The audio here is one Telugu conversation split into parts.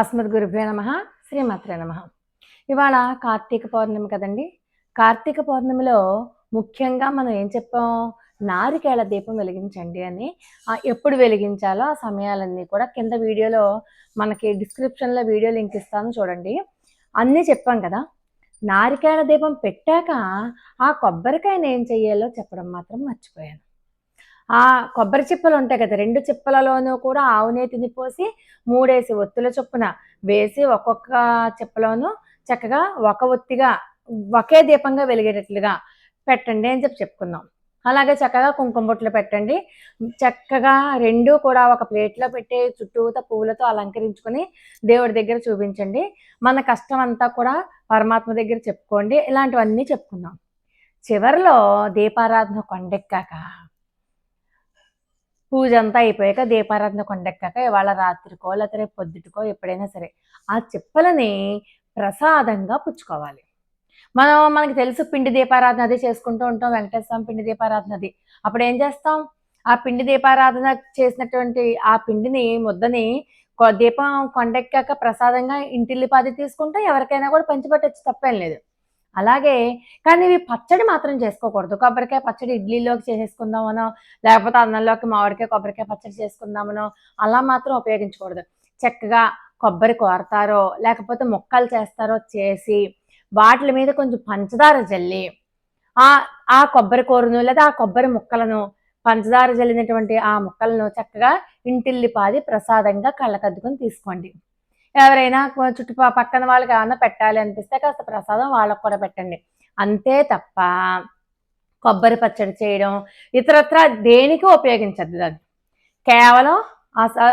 అస్మద్ గురుభ్యో నమ శ్రీమాత్రే నమ. ఇవాళ కార్తీక పౌర్ణమి కదండి. కార్తీక పౌర్ణమిలో ముఖ్యంగా మనం ఏం చెప్పాం? నారికేళ దీపం వెలిగించండి అని. ఎప్పుడు వెలిగించాలో ఆ సమయాలన్నీ కూడా కింద వీడియోలో మనకి డిస్క్రిప్షన్లో వీడియో లింక్ ఇస్తాను చూడండి. అన్నీ చెప్పాం కదా. నారికేళ దీపం పెట్టాక ఆ కొబ్బరికాయని ఏం చెయ్యాలో చెప్పడం మాత్రం మర్చిపోయాను. ఆ కొబ్బరి చిప్పలు ఉంటాయి కదా రెండు చిప్పలలోనూ కూడా ఆవు నేతిని పోసి మూడేసి ఒత్తుల చొప్పున వేసి ఒక్కొక్క చిప్పలోనూ చక్కగా ఒక ఒత్తిగా ఒకే దీపంగా వెలిగేటట్లుగా పెట్టండి అని చెప్పి చెప్పుకుందాం అలాగే చక్కగా కుంకుమ బొట్లు పెట్టండి. చక్కగా రెండు కూడా ఒక ప్లేట్లో పెట్టి చుట్టూత పువ్వులతో అలంకరించుకొని దేవుడి దగ్గర చూపించండి. మన కష్టం అంతా కూడా పరమాత్మ దగ్గర చెప్పుకోండి. ఇలాంటివన్నీ చెప్పుకుందాం చివరిలో దీపారాధన కొండెక్కాక పూజ అంతా అయిపోయాక దీపారాధన కొండెక్కాక ఇవాళ రాత్రికో లేకపోతే రేపు పొద్దుటికో ఎప్పుడైనా సరే ఆ చిప్పలని ప్రసాదంగా పుచ్చుకోవాలి. మనం మనకి తెలుసు పిండి దీపారాధన అది చేసుకుంటూ ఉంటాం వెంకటేశ్వర పిండి దీపారాధన అది. అప్పుడు ఏం చేస్తాం? ఆ పిండి దీపారాధన చేసినటువంటి ఆ పిండిని ముద్దని కొ- దీపం కొండెక్కాక ప్రసాదంగా ఇంటిల్లిపాది తీసుకుంటే ఎవరికైనా కూడా పంచిపెట్టచ్చు తప్పేం లేదు. అలాగే కానీ ఇవి పచ్చడి మాత్రం చేసుకోకూడదు. కొబ్బరికాయ పచ్చడి ఇడ్లీలోకి చేసేసుకుందామనో లేకపోతే అన్నంలోకి మామిడికాయ కొబ్బరికాయ పచ్చడి చేసుకుందామనో అలా మాత్రం ఉపయోగించకూడదు. చక్కగా కొబ్బరి కోరతారో లేకపోతే ముక్కలు చేస్తారో చేసి వాటి మీద కొంచెం పంచదార జల్లి ఆ ఆ కొబ్బరి కూరను లేదా ఆ కొబ్బరి ముక్కలను పంచదార జల్లినటువంటి ఆ ముక్కలను చక్కగా ఇంటిల్లిపాది ప్రసాదంగా కళ్ళకద్దుకొని తీసుకోండి. ఎవరైనా కొ- పక్కన వాళ్ళకి ఏమైనా పెట్టాలి అనిపిస్తే కాస్త ప్రసాదం వాళ్ళకు కూడా పెట్టండి. అంతే తప్ప కొబ్బరి పచ్చడి చేయడం ఇతరత్ర దేనికి ఉపయోగించద్దు దాన్ని కేవలం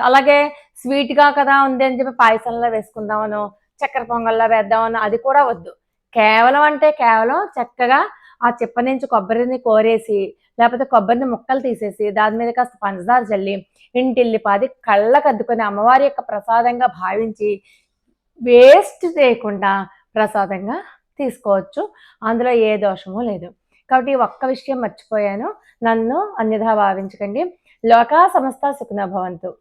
అలాగే స్వీట్గా కదా ఉంది అని చెప్పి పాయసంలో వేసుకుందామనో చక్కెర పొంగల్లో వేద్దామనో అది కూడా వద్దు. కేవలం అంటే కేవలం చక్కగా ఆ చిప్ప నుంచి కొబ్బరిని కోరేసి లేకపోతే కొబ్బరిని ముక్కలు తీసేసి దాని మీద కాస్త పంచదార చల్లి ఇంటిల్లిపాది కళ్ళకు అద్దుకొని అమ్మవారి యొక్క ప్రసాదంగా భావించి వేస్ట్ చేయకుండా ప్రసాదంగా తీసుకోవచ్చు. అందులో ఏ దోషము లేదు. కాబట్టి ఒక్క విషయం మర్చిపోయాను. నన్ను అన్యథా భావించకండి. లోకా సమస్త సుఖన భవంతు.